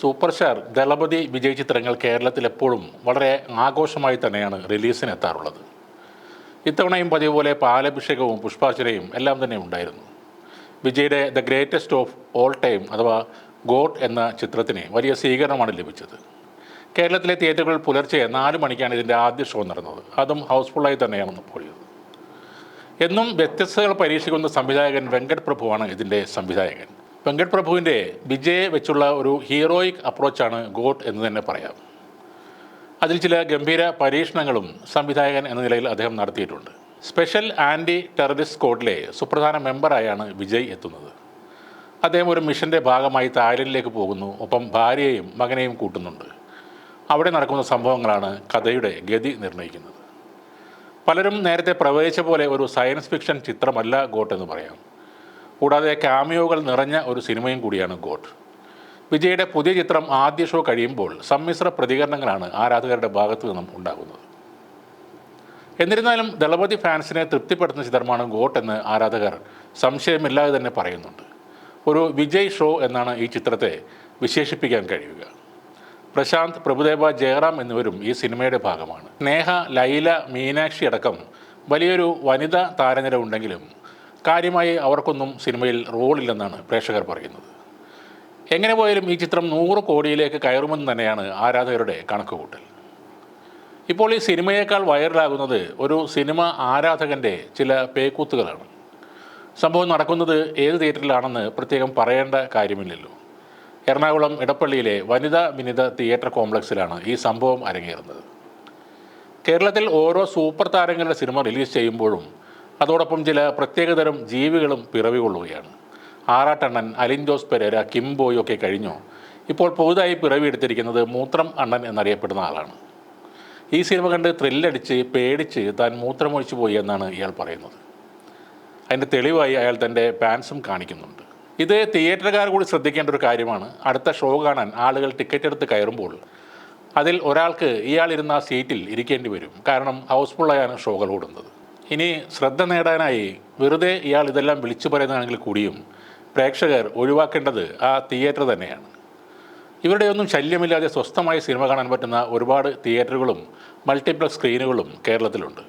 Super star Thalapathy Vijay ചിത്രങ്ങൾ കേരളത്തിൽ എപ്പോഴും വളരെ ആഘോഷമായി തന്നെയാണ് റിലീസിന് എത്താറുള്ളത്. ഇത്തവണയും പതിവ് പോലെ പാലഭിഷേകവും പുഷ്പാർച്ചനയും എല്ലാം തന്നെ ഉണ്ടായിരുന്നു. വിജയുടെ the greatest of all time അഥവാ ഗോഡ് എന്ന ചിത്രത്തിന് വലിയ സ്വീകരണമാണ് ലഭിച്ചത്. കേരളത്തിലെ തിയേറ്ററുകൾ പുലർച്ചെ നാല് മണിക്കാണ് ഇതിന്റെ ആദ്യ ഷോ നടന്നത്. അതും ഹൗസ്ഫുള്ളായി തന്നെയാണ് പോയത്. എന്നും വ്യത്യസ്തതകൾ പരീക്ഷിക്കുന്ന സംവിധായകൻ വെങ്കട് പ്രഭുവാണ് ഇതിന്റെ സംവിധായകൻ. വെങ്കട് പ്രഭുവിന്റെ വിജയെ വെച്ചുള്ള ഒരു ഹീറോയിക് അപ്രോച്ചാണ് ഗോട്ട് എന്ന് തന്നെ പറയാം. അതിൽ ചില ഗംഭീര പരീക്ഷണങ്ങളും സംവിധായകൻ എന്ന നിലയിൽ അദ്ദേഹം നടത്തിയിട്ടുണ്ട്. സ്പെഷ്യൽ ആന്റി ടെററിസ്റ്റ് സ്ക്വാഡിലെ സുപ്രധാന മെമ്പറായാണ് വിജയ് എത്തുന്നത്. അദ്ദേഹം ഒരു മിഷന്റെ ഭാഗമായി തായ്ലൻഡിലേക്ക് പോകുന്നു. ഒപ്പം ഭാര്യയെയും മകനെയും കൂട്ടുന്നുണ്ട്. അവിടെ നടക്കുന്ന സംഭവങ്ങളാണ് കഥയുടെ ഗതി നിർണയിക്കുന്നത്. പലരും നേരത്തെ പ്രവചിച്ച പോലെ ഒരു സയൻസ് ഫിക്ഷൻ ചിത്രമല്ല ഗോട്ട് എന്ന് പറയാം. കൂടാതെ ക്യാമിയോകൾ നിറഞ്ഞ ഒരു സിനിമയും കൂടിയാണ് ഗോഡ് വിജയുടെ പുതിയ ചിത്രം ആദ്യ ഷോ കഴിയുമ്പോൾ സമ്മിശ്ര പ്രതികരണങ്ങളാണ് ആരാധകരുടെ ഭാഗത്തു നിന്നും ഉണ്ടാകുന്നത്. എന്നിരുന്നാലും ദളപതി ഫാൻസിനെ തൃപ്തിപ്പെടുത്തുന്ന ചിത്രമാണ് ഗോട്ട് എന്ന് ആരാധകർ സംശയമില്ലാതെ തന്നെ പറയുന്നുണ്ട്. ഒരു വിജയ് ഷോ എന്നാണ് ഈ ചിത്രത്തെ വിശേഷിപ്പിക്കാൻ കഴിയുക. പ്രശാന്ത് പ്രഭുദേവ ജയറാം എന്നിവരും ഈ സിനിമയുടെ ഭാഗമാണ്. നേഹ ലൈല മീനാക്ഷി അടക്കം വലിയൊരു വനിതാ താരനിര ഉണ്ടെങ്കിലും കാര്യമായി അവർക്കൊന്നും സിനിമയിൽ റോളില്ലെന്നാണ് പ്രേക്ഷകർ പറയുന്നത്. എങ്ങനെ പോയാലും ഈ ചിത്രം നൂറ് കോടിയിലേക്ക് കയറുമെന്ന് തന്നെയാണ് ആരാധകരുടെ കണക്കുകൂട്ടൽ. ഇപ്പോൾ ഈ സിനിമയേക്കാൾ വൈറലാകുന്നത് ഒരു സിനിമ ആരാധകന്റെ ചില പേക്കൂത്തുകളാണ്. സംഭവം നടക്കുന്നത് ഏത് തിയേറ്ററിലാണെന്ന് പ്രത്യേകം പറയേണ്ട കാര്യമില്ലല്ലോ. എറണാകുളം ഇടപ്പള്ളിയിലെ വനിതാ വിനിത തിയേറ്റർ കോംപ്ലക്സിലാണ് ഈ സംഭവം അരങ്ങേറുന്നത്. കേരളത്തിൽ ഓരോ സൂപ്പർ താരങ്ങളുടെ സിനിമ റിലീസ് ചെയ്യുമ്പോഴും അതോടൊപ്പം ചില പ്രത്യേകതരം ജീവികളും പിറവികൊള്ളുകയാണ്. ആറാട്ടണ്ണൻ അലിൻ ജോസ് പെരേര കിംബോയ് ഒക്കെ കഴിഞ്ഞു. ഇപ്പോൾ പുതുതായി പിറവിയെടുത്തിരിക്കുന്നത് മൂത്രം അണ്ണൻ എന്നറിയപ്പെടുന്ന ആളാണ്. ഈ സിനിമ കണ്ട് ത്രില്ലടിച്ച് പേടിച്ച് താൻ മൂത്രമൊഴിച്ചു പോയി എന്നാണ് ഇയാൾ പറയുന്നത്. അതിന്റെ തെളിവായി അയാൾ തന്റെ പാൻസും കാണിക്കുന്നുണ്ട്. ഇത് തിയേറ്ററുകാർ കൂടി ശ്രദ്ധിക്കേണ്ട ഒരു കാര്യമാണ്. അടുത്ത ഷോ കാണാൻ ആളുകൾ ടിക്കറ്റ് എടുത്ത് കയറുമ്പോൾ അതിൽ ഒരാൾക്ക് ഇയാൾ ഇരുന്ന സീറ്റിൽ ഇരിക്കേണ്ടി വരും. കാരണം ഹൗസ്ഫുള്ളായാണ് ഷോകൾ ഓടുന്നത്. ഇനി ശ്രദ്ധ നേടാനായി വെറുതെ ഇയാൾ ഇതെല്ലാം വിളിച്ചു പറയുന്നതാണെങ്കിൽ കൂടിയും പ്രേക്ഷകർ ഒഴിവാക്കേണ്ടത് ആ തിയേറ്റർ തന്നെയാണ്. ഇവരുടെയൊന്നും ശല്യമില്ലാതെ സ്വസ്ഥമായി സിനിമ കാണാൻ പറ്റുന്ന ഒരുപാട് തിയേറ്ററുകളും മൾട്ടിപ്ലക്സ് സ്ക്രീനുകളും കേരളത്തിലുണ്ട്.